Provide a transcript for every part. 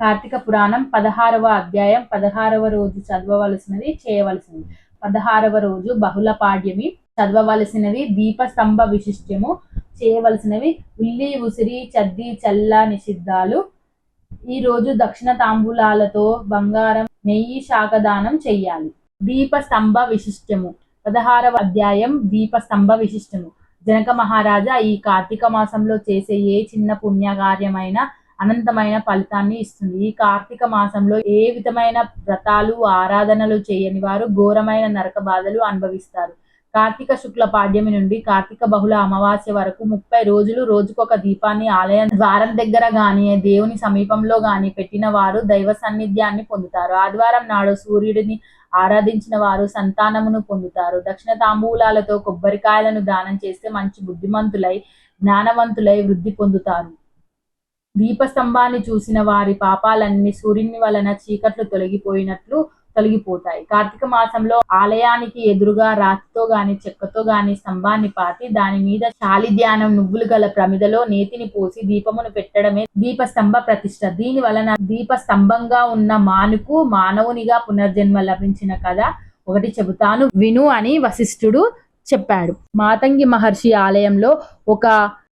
కార్తీక పురాణం పదహారవ అధ్యాయం పదహారవ రోజు చదవవలసినది చేయవలసినది. పదహారవ రోజు బహుళ పాడ్యమి చదవవలసినది దీపస్తంభ విశిష్టము చేయవలసినవి ఉల్లి ఉసిరి చద్ది చల్ల నిషిద్ధాలు. ఈ రోజు దక్షిణ తాంబూలాలతో బంగారం నెయ్యి శాఖదానం చెయ్యాలి. దీపస్తంభ విశిష్టము. పదహారవ అధ్యాయం దీపస్తంభ విశిష్టము. జనక మహారాజా ఈ కార్తీక మాసంలో చేసే ఏ చిన్న పుణ్యకార్యమైనా అనంతమైన ఫలితాన్ని ఇస్తుంది. ఈ కార్తీక మాసంలో ఏ విధమైన వ్రతాలు ఆరాధనలు చేయని వారు ఘోరమైన నరక బాధలు అనుభవిస్తారు. కార్తీక శుక్ల పాడ్యమి నుండి కార్తీక బహుళ అమావాస్య వరకు ముప్పై రోజులు రోజుకొక దీపాన్ని ఆలయం ద్వారం దగ్గర గాని దేవుని సమీపంలో గాని పెట్టిన వారు దైవ సన్నిధ్యాన్ని పొందుతారు. ఆదివారం నాడు సూర్యుడిని ఆరాధించిన వారు సంతానమును పొందుతారు. దక్షిణ తాంబూలాలతో కొబ్బరికాయలను దానం చేస్తే మంచి బుద్ధిమంతులై జ్ఞానవంతులై వృద్ధి పొందుతారు. దీపస్తంభాన్ని చూసిన వారి పాపాలన్నీ సూర్యుని వలన చీకట్లు తొలగిపోయినట్లు తొలగిపోతాయి. కార్తీక మాసంలో ఆలయానికి ఎదురుగా రాతితో గాని చెక్కతో గాని స్తంభాన్ని పాతి దాని మీద శాలి ధ్యానం నువ్వులు గల ప్రమిదలో నేతిని పోసి దీపమును పెట్టడమే దీపస్తంభ ప్రతిష్ట. దీని వలన దీపస్తంభంగా ఉన్న మానుకు మానవునిగా పునర్జన్మ లభించిన కథ ఒకటి చెబుతాను. విను అని వశిష్ఠుడు చెప్పాడు. మాతంగి మహర్షి ఆలయంలో ఒక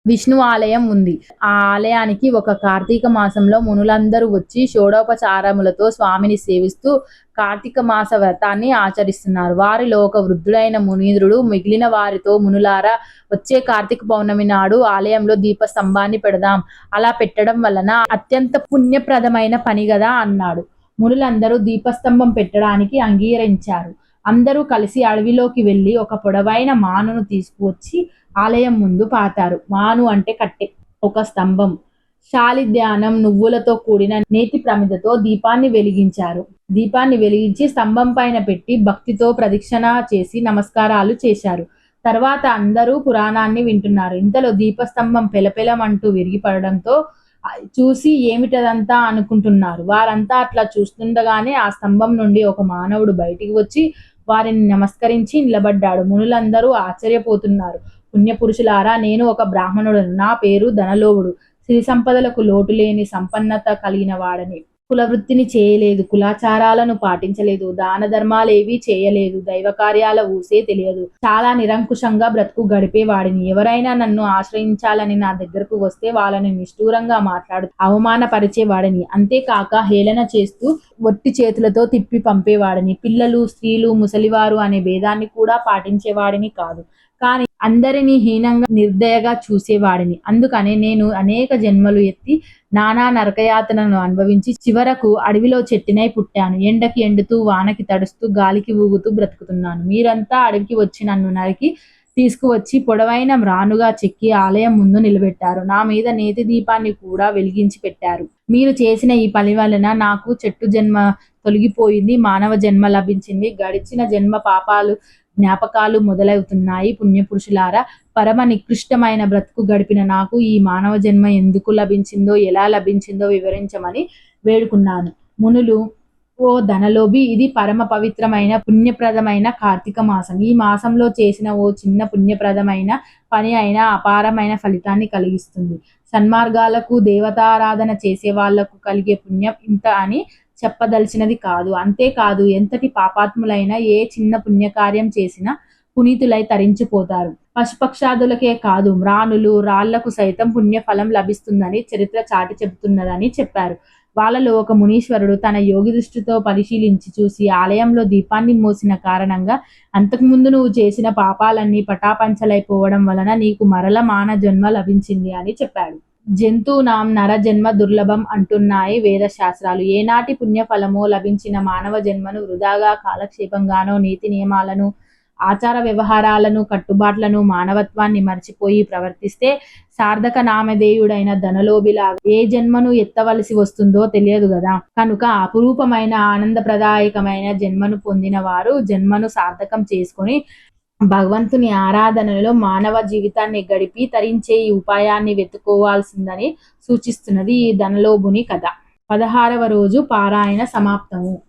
విష్ణు ఆలయం ఉంది. ఆ ఆలయానికి ఒక కార్తీక మాసంలో మునులందరూ వచ్చి షోడోపచారములతో స్వామిని సేవిస్తూ కార్తీక మాస వ్రతాన్ని ఆచరిస్తున్నారు. వారిలో ఒక వృద్ధుడైన మునీంద్రుడు మిగిలిన వారితో మునులారా వచ్చే కార్తీక పౌర్ణమి నాడు ఆలయంలో దీపస్తంభాన్ని పెడదాం. అలా పెట్టడం వలన అత్యంత పుణ్యప్రదమైన పని కదా అన్నాడు. మునులందరూ దీపస్తంభం పెట్టడానికి అంగీకరించారు. అందరూ కలిసి అడవిలోకి వెళ్ళి ఒక పొడవైన మానును తీసుకువచ్చి ఆలయం ముందు పాతారు. మాను అంటే కట్టె ఒక స్తంభం. శాలిధ్యానం నువ్వులతో కూడిన నేతి ప్రమిదతో దీపాన్ని వెలిగించారు. దీపాన్ని వెలిగించి స్తంభం పైన పెట్టి భక్తితో ప్రదక్షిణ చేసి నమస్కారాలు చేశారు. తర్వాత అందరూ పురాణాన్ని వింటున్నారు. ఇంతలో దీపస్తంభం పెలపెలమంటూ విరిగిపడడంతో చూసి ఏమిటదంతా అనుకుంటున్నారు? వారంతా అట్లా చూస్తుండగానే ఆ స్తంభం నుండి ఒక మానవుడు బయటికి వచ్చి వారిని నమస్కరించి నిలబడ్డాడు. మునులందరూ ఆశ్చర్యపోతున్నారు. పుణ్యపురుషులారా నేను ఒక బ్రాహ్మణుడు నా పేరు ధనలోవుడు. సిరి సంపదలకు లోటు లేని సంపన్నత కలిగిన వాడని. కులవృత్తిని చేయలేదు కులాచారాలను పాటించలేదు దాన ధర్మాలేవి చేయలేదు దైవ కార్యాల ఊసే తెలియదు. చాలా నిరంకుశంగా బ్రతుకు గడిపేవాడిని ఎవరైనా నన్ను ఆశ్రయించాలని నా దగ్గరకు వస్తే వాళ్ళని నిష్ఠూరంగా మాట్లాడు అవమానపరిచేవాడిని అంతేకాక హేళన చేస్తూ ఒట్టి చేతులతో తిప్పి పంపేవాడిని పిల్లలు స్త్రీలు ముసలివారు అనే భేదాన్ని కూడా పాటించేవాడిని కాదు. కానీ అందరినీ హీనంగా నిర్దయగా చూసేవాడిని. అందుకనే నేను అనేక జన్మలు ఎత్తి నానా నరకయాతనను అనుభవించి చివరకు అడవిలో చెట్టినై పుట్టాను. ఎండకి ఎండుతూ వానకి తడుస్తూ గాలికి ఊగుతూ బ్రతుకుతున్నాను. మీరంతా అడవికి వచ్చి నన్ను నరికి తీసుకువచ్చి పొడవైన రానుగా చెక్కి ఆలయం ముందు నిలబెట్టారు. నా మీద నేతి దీపాన్ని కూడా వెలిగించి పెట్టారు. మీరు చేసిన ఈ పని వలన నాకు చెట్టు జన్మ తొలగిపోయింది మానవ జన్మ లభించింది. గడిచిన జన్మ పాపాలు జ్ఞాపకాలు మొదలవుతున్నాయి. పుణ్యపురుషులారా పరమ నికృష్టమైన బ్రతుకు గడిపిన నాకు ఈ మానవ జన్మ ఎందుకు లభించిందో ఎలా లభించిందో వివరించమని వేడుకున్నాను. మునులు ఓ ధనలోభి ఇది పరమ పవిత్రమైన పుణ్యప్రదమైన కార్తీక మాసం. ఈ మాసంలో చేసిన ఓ చిన్న పుణ్యప్రదమైన పని అయినా అపారమైన ఫలితాన్ని కలిగిస్తుంది. సన్మార్గాలకు దేవతారాధన చేసే వాళ్ళకు కలిగే పుణ్యం ఇంత అని చెప్పదలిచినది కాదు. అంతేకాదు ఎంతటి పాపాత్ములైనా ఏ చిన్న పుణ్యకార్యం చేసినా పునీతులై తరించిపోతారు. పశుపక్షాదులకే కాదు మ్రాణులు రాళ్ళకు సైతం పుణ్యఫలం లభిస్తుందని చరిత్ర చాటి చెబుతున్నదని చెప్పారు. వాళ్ళలో ఒక మునీశ్వరుడు తన యోగి దృష్టితో పరిశీలించి చూసి ఆలయంలో దీపాన్ని మోసిన కారణంగా అంతకుముందు నువ్వు చేసిన పాపాలన్నీ పటాపంచలైపోవడం వలన నీకు మరల మాన జన్మ లభించింది అని చెప్పాడు. జంతువునాం నర జన్మ దుర్లభం అంటున్నాయి వేద శాస్త్రాలు ఏనాటి పుణ్యఫలమో లభించిన మానవ జన్మను వృధాగా కాలక్షేపంగానో నీతి నియమాలను ఆచార వ్యవహారాలను కట్టుబాట్లను మానవత్వాన్ని మర్చిపోయి ప్రవర్తిస్తే సార్థక నామధేయుడైన ధనలోబిలా ఏ జన్మను ఎత్తవలసి వస్తుందో తెలియదు కదా కనుక అపురూపమైన ఆనందప్రదాయకమైన జన్మను పొందిన వారు జన్మను సార్థకం చేసుకొని భగవంతుని ఆరాధనలో మానవ జీవితాన్ని గడిపి తరించే ఈ ఉపాయాన్ని వెతుకోవాల్సిందని సూచిస్తున్నది ఈ ధనలోభుని కథ. పదహారవ రోజు పారాయణ సమాప్తము.